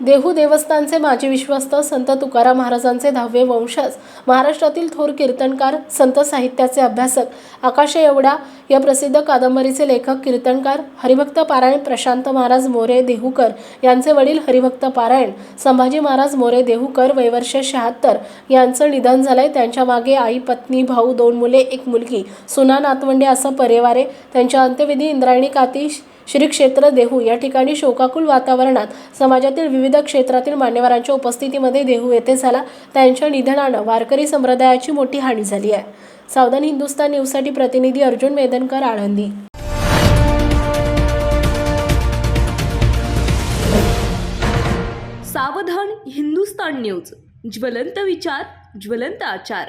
देहू देवस्थानचे माजी विश्वस्त संत तुकाराम महाराजांचे दहावे वंशज महाराष्ट्रातील थोर कीर्तनकार संत साहित्याचे अभ्यासक आकाश एवढा या प्रसिद्ध कादंबरीचे लेखक कीर्तनकार हरिभक्त पारायण प्रशांत महाराज मोरे देहूकर यांचे वडील हरिभक्त पारायण संभाजी महाराज मोरे देहूकर वैवर्ष शहात्तर यांचं निधन झालंय. त्यांच्या मागे आई पत्नी भाऊ दोन मुले एक मुलगी सुना नातवंडे असं परिवार आहे. त्यांच्या अंत्यविधी इंद्रायणी कातीश श्री क्षेत्र देहू या ठिकाणी शोकाकुल वातावरणात समाजातील विविध क्षेत्रातील मान्यवरांच्या उपस्थितीमध्ये देहू येथे झाला. त्यांच्या निधनानं वारकरी संप्रदायाची मोठी हानी झाली आहे. सावधान हिंदुस्तान न्यूजसाठी प्रतिनिधी अर्जुन मेदनकर आळंदी. सावधान हिंदुस्तान न्यूज. ज्वलंत विचार ज्वलंत आचार.